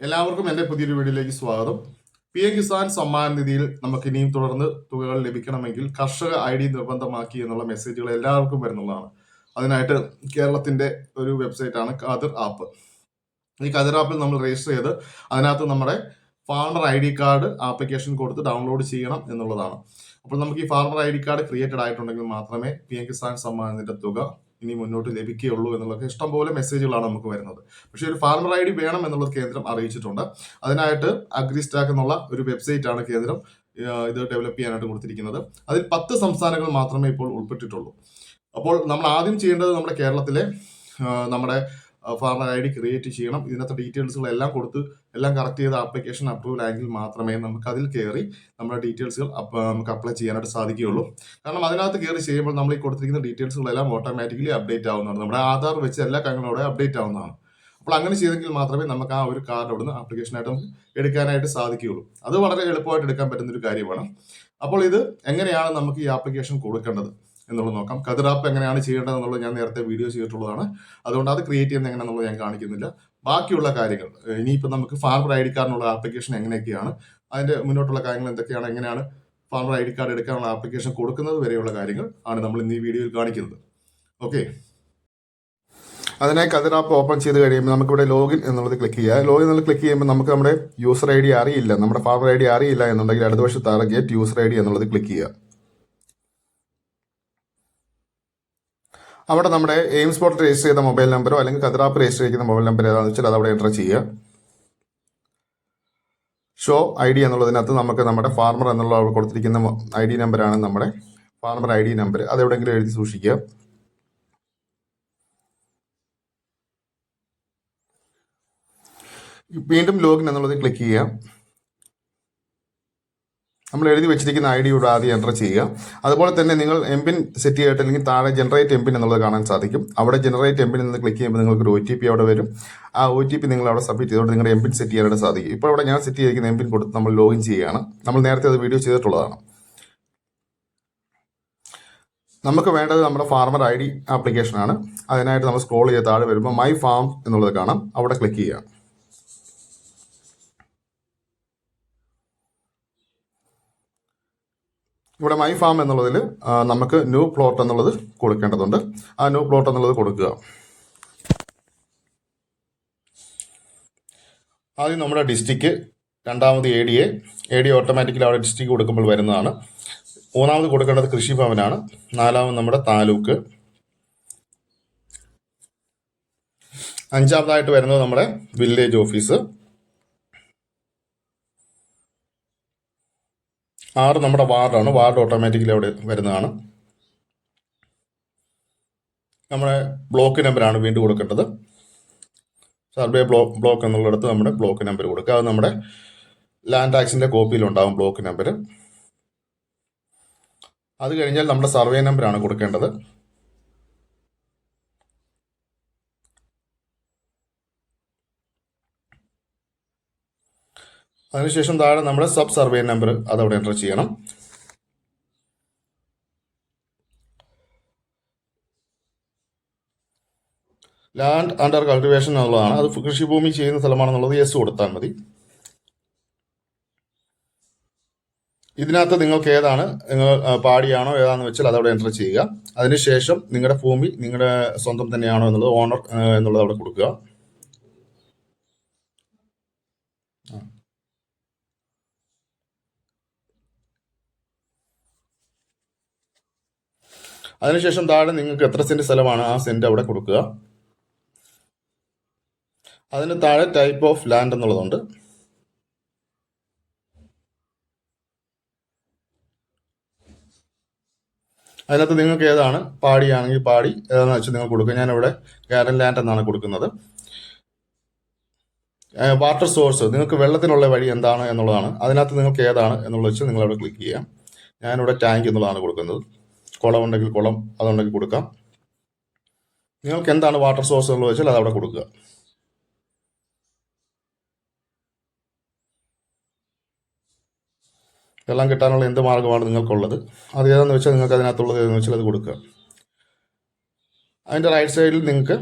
എല്ലാവർക്കും എന്റെ പുതിയൊരു വീഡിയോയിലേക്ക് സ്വാഗതം. പി എം കിസാൻ സമ്മാൻ നിധിയിൽ നമുക്ക് ഇനിയും തുടർന്ന് തുകകൾ ലഭിക്കണമെങ്കിൽ കർഷക ഐ ഡി നിർബന്ധമാക്കി എന്നുള്ള മെസ്സേജുകൾ എല്ലാവർക്കും വരുന്നതാണ് അതിനായിട്ട് കേരളത്തിന്റെ ഒരു വെബ്സൈറ്റാണ് കതിർ ആപ്പ്. ഈ കതിർ ആപ്പിൽ നമ്മൾ രജിസ്റ്റർ ചെയ്ത് അതിനകത്ത് നമ്മുടെ farmer I D card application കൊടുത്ത് ഡൗൺലോഡ് ചെയ്യണം എന്നുള്ളതാണ്. അപ്പോൾ നമുക്ക് ഈ farmer I D card created ആയിട്ടുണ്ടെങ്കിൽ മാത്രമേ പി എം കിസാൻ സമ്മാനത്തിന്റെ തുക ഇനി മുന്നോട്ട് ലഭിക്കുകയുള്ളൂ എന്നുള്ളത് ഇഷ്ടംപോലെ മെസ്സേജുകളാണ് നമുക്ക് വരുന്നത്. പക്ഷേ ഒരു ഫാർമർ ഐ ഡി വേണം എന്നുള്ളത് കേന്ദ്രം അറിയിച്ചിട്ടുണ്ട്. അതിനായിട്ട് അഗ്രി സ്റ്റാക്ക് എന്നുള്ള ഒരു വെബ്സൈറ്റ് ആണ് കേന്ദ്രം ഇത് ഡെവലപ്പ് ചെയ്യാനായിട്ട് കൊടുത്തിരിക്കുന്നത്. അതിൽ പത്ത് സംസ്ഥാനങ്ങൾ മാത്രമേ ഇപ്പോൾ ഉൾപ്പെട്ടിട്ടുള്ളൂ. അപ്പോൾ നമ്മൾ ആദ്യം ചെയ്യേണ്ടത് നമ്മുടെ കേരളത്തിലെ നമ്മുടെ ഫാർമർ ഐ ഡി ക്രിയേറ്റ് ചെയ്യണം. ഇതിനകത്ത് ഡീറ്റെയിൽസുകൾ എല്ലാം കൊടുത്ത് എല്ലാം കറക്റ്റ് ചെയ്ത ആപ്ലിക്കേഷൻ അപ്രൂവൽ ആയെങ്കിൽ മാത്രമേ നമുക്ക് അതിൽ കയറി നമ്മുടെ ഡീറ്റെയിൽസുകൾ നമുക്ക് അപ്ലൈ ചെയ്യാനായിട്ട് സാധിക്കുകയുള്ളൂ. കാരണം അതിനകത്ത് കയറി ചെയ്യുമ്പോൾ നമ്മൾ ഈ കൊടുത്തിരിക്കുന്ന ഡീറ്റെയിൽസുകളെല്ലാം ഓട്ടോമാറ്റിക്കലി അപ്ഡേറ്റ് ആവുന്നതാണ്. നമ്മുടെ ആധാർ വെച്ച് എല്ലാ കാര്യങ്ങളോടെ അപ്ഡേറ്റ് ആവുന്നതാണ്. അപ്പോൾ അങ്ങനെ ചെയ്തെങ്കിൽ മാത്രമേ നമുക്ക് ആ ഒരു കാർഡ് അവിടുന്ന് ആപ്ലിക്കേഷനായിട്ട് എടുക്കാനായിട്ട് സാധിക്കുകയുള്ളൂ. അത് വളരെ എളുപ്പമായിട്ട് എടുക്കാൻ പറ്റുന്ന ഒരു കാര്യമാണ്. അപ്പോൾ ഇത് എങ്ങനെയാണ് നമുക്ക് ഈ ആപ്ലിക്കേഷൻ കൊടുക്കേണ്ടത്? എന്നുള്ളത് നോക്കാം. കതിർ എങ്ങനെയാണ് ചെയ്യേണ്ടത് എന്നുള്ളത് ഞാൻ നേരത്തെ വീഡിയോ ചെയ്തിട്ടുള്ളതാണ്. അതുകൊണ്ട് അത് ക്രിയേറ്റ് ചെയ്യുന്നത് എങ്ങനെയാണെന്നുള്ളത് ഞാൻ കാണിക്കുന്നില്ല. ബാക്കിയുള്ള കാര്യങ്ങൾ ഇനിയിപ്പോൾ നമുക്ക് ഫാർമർ ഐ ഡി കാർഡിനുള്ള ആപ്ലിക്കേഷൻ എങ്ങനെയൊക്കെയാണ് അതിന്റെ മുന്നോട്ടുള്ള കാര്യങ്ങൾ എന്തൊക്കെയാണ് എങ്ങനെയാണ് ഫാർമർ ഐ ഡി കാർഡ് എടുക്കാനുള്ള ആപ്ലിക്കേഷൻ കൊടുക്കുന്നത് വരെയുള്ള കാര്യങ്ങൾ ആണ് നമ്മൾ ഇന്ന് ഈ വീഡിയോയിൽ കാണിക്കുന്നത്. ഓക്കെ അതിനെ കതിർ ഓപ്പൺ ചെയ്ത് കഴിയുമ്പോൾ നമുക്കിവിടെ ലോഗിൻ എന്നുള്ളത് ക്ലിക്ക് ചെയ്യുക. ലോഗിൻ എന്നുള്ളത് ക്ലിക്ക് ചെയ്യുമ്പോൾ നമുക്ക് നമ്മുടെ യൂസർ ഐ ഡി അറിയില്ല നമ്മുടെ ഫാർമർ ഐ ഡി അറിയില്ല എന്നുണ്ടെങ്കിൽ ഇടതുവശത്താണ് ഗെറ്റ് യൂസർ ഐ ഡി എന്നുള്ളത് ക്ലിക്ക് ചെയ്യുക. അവിടെ നമ്മുടെ എയിംസ് പോർട്ടൽ രജിസ്റ്റർ ചെയ്ത മൊബൈൽ നമ്പറോ അല്ലെങ്കിൽ കതിറാപ്പ് രജിസ്റ്റർ ചെയ്യുന്ന മൊബൈൽ നമ്പർ ഏതാണെന്ന് വെച്ചാൽ അത് അവിടെ എന്റർ ചെയ്യുക. ഷോ ഐ ഡി എന്നുള്ളതിനകത്ത് നമുക്ക് നമ്മുടെ ഫാർമർ എന്നുള്ള കൊടുത്തിരിക്കുന്ന ഐ ഡി നമ്പറാണ് നമ്മുടെ ഫാർമർ ഐ ഡി നമ്പർ. അത് എവിടെയെങ്കിലും എഴുതി സൂക്ഷിക്കുക. വീണ്ടും ലോഗിൻ എന്നുള്ളത് ക്ലിക്ക് ചെയ്യുക. നമ്മൾ എഴുതി വെച്ചിരിക്കുന്ന ഐ ഡിയുടെ ആദ്യം എന്റർ ചെയ്യുക. അതുപോലെ തന്നെ നിങ്ങൾ എംപിൻ സെറ്റ് ചെയ്തിട്ട് അല്ലെങ്കിൽ താഴെ ജനറേറ്റ് എംപിൻ എന്നുള്ളത് കാണാൻ സാധിക്കും. അവിടെ ജനറേറ്റ് എംപിൻ എന്ന് ക്ലിക്ക് ചെയ്യുമ്പോൾ നിങ്ങൾക്ക് ഒരു ഒ ടി പി അവിടെ വരും. ആ ഒ ടി പി നിങ്ങൾ അവിടെ സബ്മിറ്റ് ചെയ്തുകൊണ്ട് നിങ്ങളുടെ എംപിൻ സെറ്റ് ചെയ്യാനായിട്ട് സാധിക്കും. ഇപ്പോൾ അവിടെ ഞാൻ സെറ്റ് ചെയ്തിരിക്കുന്ന എംപിൻ കൊടുത്ത് നമ്മൾ ലോഗിൻ ചെയ്യുകയാണ്. നമ്മൾ നേരത്തെ അത് വീഡിയോ ചെയ്തിട്ടുള്ളതാണ്. നമുക്ക് വേണ്ടത് നമ്മുടെ ഫാർമർ ഐ ഡി ആപ്ലിക്കേഷനാണ് അതിനായിട്ട് നമ്മൾ സ്ക്രോൾ ചെയ്ത് താഴെ വരുമ്പോൾ മൈ ഫാം എന്നുള്ളത് കാണാം. അവിടെ ക്ലിക്ക് ചെയ്യുക. ഇവിടെ മൈ ഫാം എന്നുള്ളതിൽ നമുക്ക് ന്യൂ പ്ലോട്ട് എന്നുള്ളത് കൊടുക്കേണ്ടതുണ്ട്. ആ ന്യൂ പ്ലോട്ട് എന്നുള്ളത് കൊടുക്കുക. ആദ്യം നമ്മുടെ ഡിസ്ട്രിക്ട് രണ്ടാമത് A D A A D automatically അവിടെ ഡിസ്ട്രിക്ട് കൊടുക്കുമ്പോൾ വരുന്നതാണ്. മൂന്നാമത് കൊടുക്കേണ്ടത് കൃഷിഭവനാണ്. നാലാമത് നമ്മുടെ താലൂക്ക്. അഞ്ചാമതായിട്ട് വരുന്നത് നമ്മുടെ വില്ലേജ് ഓഫീസ് ആറ് നമ്മുടെ വാർഡാണ്. വാർഡ് ഓട്ടോമാറ്റിക്കലി അവിടെ വരുന്നതാണ്. നമ്മുടെ ബ്ലോക്ക് നമ്പറാണ് വീണ്ടും കൊടുക്കേണ്ടത്. സർവേ ബ്ലോക്ക് ബ്ലോക്ക് എന്നുള്ളിടത്ത് നമ്മുടെ ബ്ലോക്ക് നമ്പർ കൊടുക്കുക. അത് നമ്മുടെ ലാൻഡ് ടാക്സിന്റെ കോപ്പിയിലുണ്ടാവും ബ്ലോക്ക് നമ്പർ അത് കഴിഞ്ഞാൽ നമ്മുടെ സർവേ നമ്പറാണ് കൊടുക്കേണ്ടത്. അതിനുശേഷം താഴെ നമ്മുടെ സബ് സർവേ നമ്പർ അതവിടെ എന്റർ ചെയ്യണം. ലാൻഡ് അണ്ടർ കൾട്ടിവേഷൻ എന്നുള്ളതാണ്. അത് കൃഷിഭൂമി ചെയ്യുന്ന സ്ഥലമാണെന്നുള്ളത് യെസ് കൊടുത്താൽ മതി. ഇതിനകത്ത് നിങ്ങൾക്ക് ഏതാണ് നിങ്ങൾ പാടിയാണോ ഏതാണെന്ന് വെച്ചാൽ അതവിടെ എന്റർ ചെയ്യുക. അതിനുശേഷം നിങ്ങളുടെ ഭൂമി നിങ്ങളുടെ സ്വന്തം തന്നെയാണോ എന്നുള്ളത് ഓണർ എന്നുള്ളത് അവിടെ കൊടുക്കുക. അതിനുശേഷം താഴെ നിങ്ങൾക്ക് എത്ര സെന്റ് സ്ഥലമാണ് ആ സെന്റ് അവിടെ കൊടുക്കുക. അതിന് താഴെ ടൈപ്പ് ഓഫ് ലാൻഡ് എന്നുള്ളതുണ്ട്. അതിനകത്ത് നിങ്ങൾക്ക് ഏതാണ്? പാടിയാണെങ്കിൽ പാടി ഏതാണെന്ന് വെച്ചാൽ നിങ്ങൾ കൊടുക്കുക. ഞാനിവിടെ ഗാരൻ ലാൻഡ് എന്നാണ് കൊടുക്കുന്നത്. വാട്ടർ സോഴ്സ് നിങ്ങൾക്ക് വെള്ളത്തിനുള്ള വഴി എന്താണ് എന്നുള്ളതാണ്. അതിനകത്ത് നിങ്ങൾക്ക് ഏതാണ് എന്നുള്ളത് വെച്ച് നിങ്ങളവിടെ ക്ലിക്ക് ചെയ്യാം ഞാനിവിടെ ടാങ്ക് എന്നുള്ളതാണ് കൊടുക്കുന്നത്. കുളം ഉണ്ടെങ്കിൽ കുളം അതുണ്ടെങ്കിൽ കൊടുക്കാം. നിങ്ങൾക്ക് എന്താണ് വാട്ടർ സോഴ്സ് എന്ന് വെച്ചാൽ അതവിടെ കൊടുക്കുക. വെള്ളം കിട്ടാനുള്ള എന്ത് മാർഗമാണ് നിങ്ങൾക്കുള്ളത്? അത് ഏതാണെന്ന് വെച്ചാൽ നിങ്ങൾക്ക് അതിനകത്തുള്ളത് ഏതെന്ന് വെച്ചാൽ അത് കൊടുക്കുക. അതിന്റെ റൈറ്റ് സൈഡിൽ നിങ്ങൾക്ക്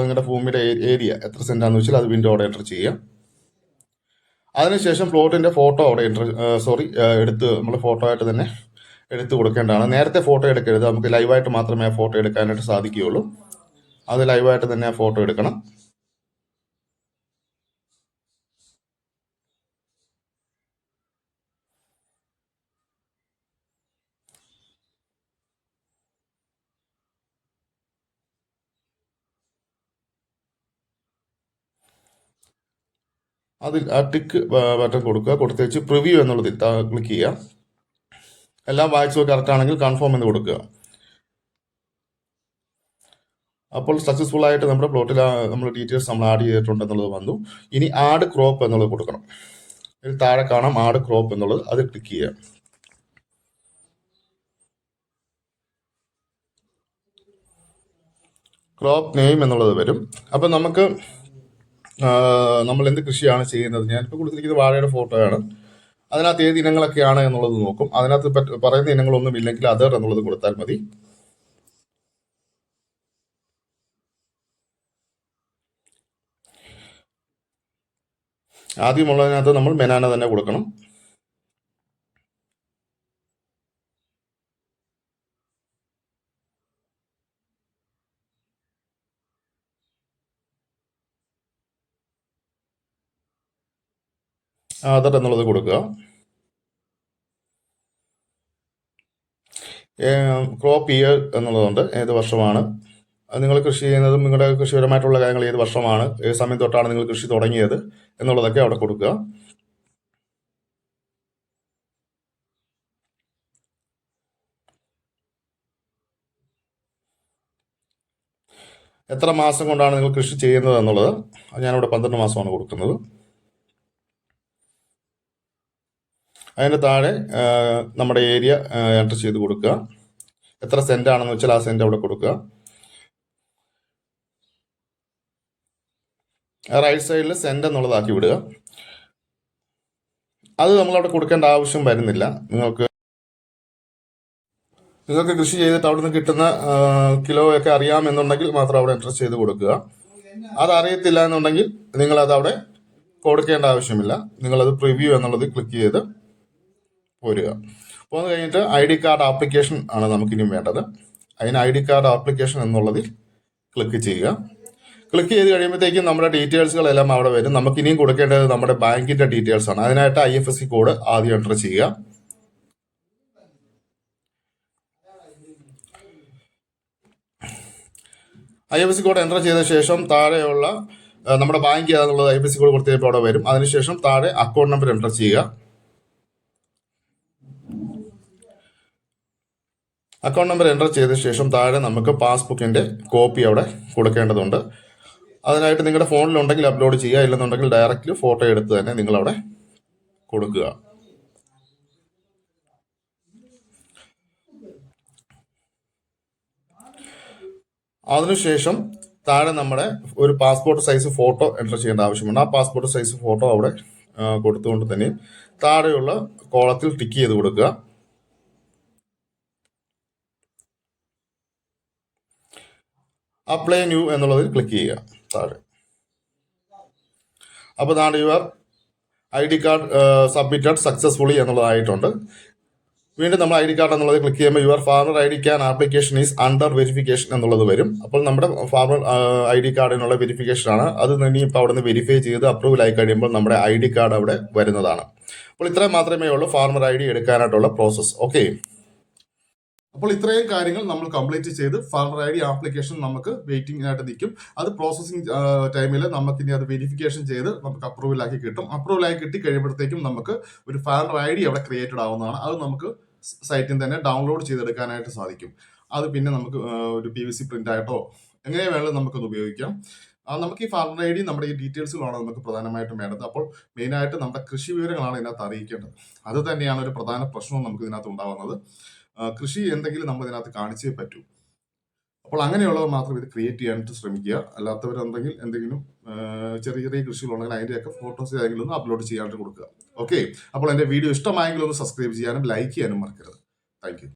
നിങ്ങളുടെ ഭൂമിയുടെ ഏരിയ എത്ര സെന്റാന്ന് വെച്ചാൽ അത് വിൻഡോ അവിടെ എന്റർ ചെയ്യുക അതിനുശേഷം പ്ലോട്ടിന്റെ ഫോട്ടോ അവിടെ എന്റർ സോറി എടുത്ത് നമ്മൾ ഫോട്ടോ ആയിട്ട് തന്നെ എടുത്ത് കൊടുക്കേണ്ടതാണ്. നേരത്തെ ഫോട്ടോ എടുക്കരുത്. നമുക്ക് ലൈവായിട്ട് മാത്രമേ ഫോട്ടോ എടുക്കാനായിട്ട് സാധിക്കുകയുള്ളൂ. അത് ലൈവായിട്ട് തന്നെ ഫോട്ടോ എടുക്കണം. അതിൽ ആ ടിക്ക് ബട്ടൺ കൊടുക്കുക. കൊടുത്തേച്ച് പ്രിവ്യൂ എന്നുള്ളതിൽ ക്ലിക്ക് ചെയ്യുക. എല്ലാം വായിച്ചു കറക്റ്റ് ആണെങ്കിൽ കൺഫേം എന്ന് കൊടുക്കുക. അപ്പോൾ സക്സസ്ഫുൾ ആയിട്ട് നമ്മുടെ പ്ലോട്ടിൽ നമ്മൾ ഡീറ്റെയിൽസ് നമ്മൾ ആഡ് ചെയ്തിട്ടുണ്ട് എന്നുള്ളത് വന്നു. ഇനി ആഡ് ക്രോപ്പ് എന്നുള്ളത് കൊടുക്കണം. ഇതിൽ താഴെ കാണാം ആഡ് ക്രോപ്പ് എന്നുള്ളത്. അത് ക്ലിക്ക് ചെയ്യുക. ക്രോപ്പ് നെയിം എന്നുള്ളത് വരും. അപ്പം നമുക്ക് നമ്മൾ എന്ത് കൃഷിയാണ് ചെയ്യുന്നത്? ഞാനിപ്പോൾ കൊടുത്തിരിക്കുന്നത് വാഴയുടെ ഫോട്ടോയാണ് അതിനകത്ത് ഏത് ഇനങ്ങളൊക്കെയാണ് എന്നുള്ളത് നോക്കും. അതിനകത്ത് പറയുന്ന ഇനങ്ങളൊന്നും ഇല്ലെങ്കിൽ അതർ എന്നുള്ളത് കൊടുത്താൽ മതി. ആദ്യമുള്ളതിനകത്ത് നമ്മൾ മെനാന തന്നെ കൊടുക്കണം. അതർ എന്നുള്ളത് കൊടുക്കുക. ക്രോപ്പ് ഇയർ എന്നുള്ളതുണ്ട്. ഏത് വർഷമാണ്? നിങ്ങൾ കൃഷി ചെയ്യുന്നതും നിങ്ങളുടെ കൃഷിപരമായിട്ടുള്ള കാര്യങ്ങൾ ഏത് വർഷമാണ്? ഏത് സമയം തൊട്ടാണ് നിങ്ങൾ കൃഷി തുടങ്ങിയത് എന്നുള്ളതൊക്കെ അവിടെ കൊടുക്കുക. എത്ര മാസം കൊണ്ടാണ് നിങ്ങൾ കൃഷി ചെയ്യുന്നത് എന്നുള്ളത്? ഞാനിവിടെ പന്ത്രണ്ട് മാസമാണ് കൊടുക്കുന്നത്. അതിന്റെ താഴെ നമ്മുടെ ഏരിയ എന്റർ ചെയ്ത് കൊടുക്കുക. എത്ര സെന്റ് ആണെന്ന് വെച്ചാൽ ആ സെന്റ് അവിടെ കൊടുക്കുക. റൈറ്റ് സൈഡിൽ സെന്റ് എന്നുള്ളതാക്കി വിടുക. അത് നമ്മളവിടെ കൊടുക്കേണ്ട ആവശ്യം വരുന്നില്ല. നിങ്ങൾക്ക് നിങ്ങൾക്ക് കൃഷി ചെയ്തിട്ട് അവിടെ നിന്ന് കിട്ടുന്ന കിലോ അറിയാമെന്നുണ്ടെങ്കിൽ മാത്രം അവിടെ എന്റർ ചെയ്ത് കൊടുക്കുക. അതറിയത്തില്ല എന്നുണ്ടെങ്കിൽ നിങ്ങളത് അവിടെ കൊടുക്കേണ്ട ആവശ്യമില്ല. നിങ്ങളത് പ്രിവ്യൂ എന്നുള്ളത് ക്ലിക്ക് ചെയ്ത് പോരുക. പോന്നു കഴിഞ്ഞിട്ട് ഐ ഡി കാർഡ് ആപ്ലിക്കേഷൻ ആണ് നമുക്കിനി വേണ്ടത്. അതിന് ഐ ഡി കാർഡ് ആപ്ലിക്കേഷൻ എന്നുള്ളതിൽ ക്ലിക്ക് ചെയ്യുക. ക്ലിക്ക് ചെയ്ത് കഴിയുമ്പോഴത്തേക്കും നമ്മുടെ ഡീറ്റെയിൽസുകളെല്ലാം അവിടെ വരും. നമുക്ക് ഇനിയും കൊടുക്കേണ്ടത് നമ്മുടെ ബാങ്കിന്റെ ഡീറ്റെയിൽസ് ആണ്. അതിനായിട്ട് I F S C code ആദ്യം എന്റർ ചെയ്യുക. I F S C code enter ചെയ്ത ശേഷം താഴെയുള്ള നമ്മുടെ bank ഏതാണെന്നുള്ളത് I F S C code കൊടുത്തപ്പോൾ അവിടെ വരും. അതിനുശേഷം താഴെ അക്കൗണ്ട് നമ്പർ എന്റർ ചെയ്യുക. അക്കൗണ്ട് നമ്പർ എന്റർ ചെയ്ത ശേഷം താഴെ നമുക്ക് പാസ്ബുക്കിന്റെ കോപ്പി അവിടെ കൊടുക്കേണ്ടതുണ്ട്. അതിനായിട്ട് നിങ്ങളുടെ ഫോണിലുണ്ടെങ്കിൽ അപ്ലോഡ് ചെയ്യുക ഇല്ലെന്നുണ്ടെങ്കിൽ ഡയറക്റ്റ് ഫോട്ടോ എടുത്ത് തന്നെ നിങ്ങളവിടെ കൊടുക്കുക. അതിനുശേഷം താഴെ നമ്മുടെ ഒരു പാസ്പോർട്ട് സൈസ് ഫോട്ടോ എന്റർ ചെയ്യേണ്ട ആവശ്യമുണ്ട്. ആ പാസ്പോർട്ട് സൈസ് ഫോട്ടോ അവിടെ കൊടുത്തുകൊണ്ട് തന്നെ താഴെയുള്ള കോളത്തിൽ ടിക്ക് ചെയ്ത് കൊടുക്കുക. അപ്ലൈ ന്യൂ എന്നുള്ളതിൽ ക്ലിക്ക് ചെയ്യുക താഴെ. അപ്പോൾ ഇതാണ് your I D card submitted successfully എന്നുള്ളതായിട്ടുണ്ട്. വീണ്ടും നമ്മൾ ഐ ഡി കാർഡ് എന്നുള്ളത് ക്ലിക്ക് ചെയ്യുമ്പോൾ your farmer I D can application is under verification എന്നുള്ളത് വരും. അപ്പോൾ നമ്മുടെ ഫാർമർ ഐ ഡി കാർഡിനുള്ള വെരിഫിക്കേഷൻ ആണ്. അത് ഇനി ഇപ്പോൾ അവിടെ നിന്ന് വെരിഫൈ ചെയ്ത് അപ്രൂവൽ ആയി കഴിയുമ്പോൾ നമ്മുടെ ഐ ഡി കാർഡ് അവിടെ വരുന്നതാണ്. അപ്പോൾ ഇത്രയും മാത്രമേ ഉള്ളൂ ഫാർമർ ഐ ഡി എടുക്കാനായിട്ടുള്ള പ്രോസസ്സ് ഓക്കെ അപ്പോൾ ഇത്രയും കാര്യങ്ങൾ നമ്മൾ കംപ്ലീറ്റ് ചെയ്ത് ഫാദർ ഐ ഡി ആപ്ലിക്കേഷൻ നമുക്ക് വെയിറ്റിംഗ് ആയിട്ട് നിൽക്കും. അത് പ്രോസസ്സിംഗ് ടൈമിൽ നമുക്ക് ഇനി അത് വെരിഫിക്കേഷൻ ചെയ്ത് നമുക്ക് അപ്രൂവൽ ആക്കി കിട്ടും. അപ്രൂവൽ ആയി കിട്ടി കഴിയുമ്പോഴത്തേക്കും നമുക്ക് ഒരു ഫാദർ ഐ ഡി അവിടെ ക്രിയേറ്റഡ് ആവുന്നതാണ്. അത് നമുക്ക് സൈറ്റിൽ തന്നെ ഡൗൺലോഡ് ചെയ്തെടുക്കാനായിട്ട് സാധിക്കും. അത് പിന്നെ നമുക്ക് ഒരു പി വി സി പ്രിന്റ് ആയിട്ടോ എങ്ങനെ വേണമെങ്കിലും നമുക്കത് ഉപയോഗിക്കാം. നമുക്ക് ഈ ഫാർമർ ഐ ഡി നമ്മുടെ ഈ ഡീറ്റെയിൽസുകളാണ് നമുക്ക് പ്രധാനമായിട്ടും വേണ്ടത്. അപ്പോൾ മെയിനായിട്ട് നമ്മുടെ കൃഷി വിവരങ്ങളാണ് ഇതിനകത്ത് അറിയിക്കേണ്ടത്. അത് തന്നെയാണ് ഒരു പ്രധാന പ്രശ്നവും നമുക്ക് ഇതിനകത്ത് ഉണ്ടാവുന്നത്. ആ, കൃഷി എന്തെങ്കിലും നമ്മൾ ഇതിനകത്ത് കാണിച്ചേ പറ്റൂ. അപ്പോൾ അങ്ങനെയുള്ളവർ മാത്രം ഇത് ക്രിയേറ്റ് ചെയ്യാനായിട്ട് ശ്രമിക്കുക. അല്ലാത്തവരുണ്ടെങ്കിൽ എന്തെങ്കിലും ചെറിയ ചെറിയ കൃഷികളുണ്ടെങ്കിൽ അതിന്റെയൊക്കെ ഫോട്ടോസ് ഏതെങ്കിലും ഒന്ന് അപ്ലോഡ് ചെയ്യാനായിട്ട് കൊടുക്കുക. ഓക്കെ അപ്പോൾ എന്റെ വീഡിയോ ഇഷ്ടമായെങ്കിൽ ഒന്ന് സബ്സ്ക്രൈബ് ചെയ്യാനും ലൈക്ക് ചെയ്യാനും മറക്കരുത്. താങ്ക്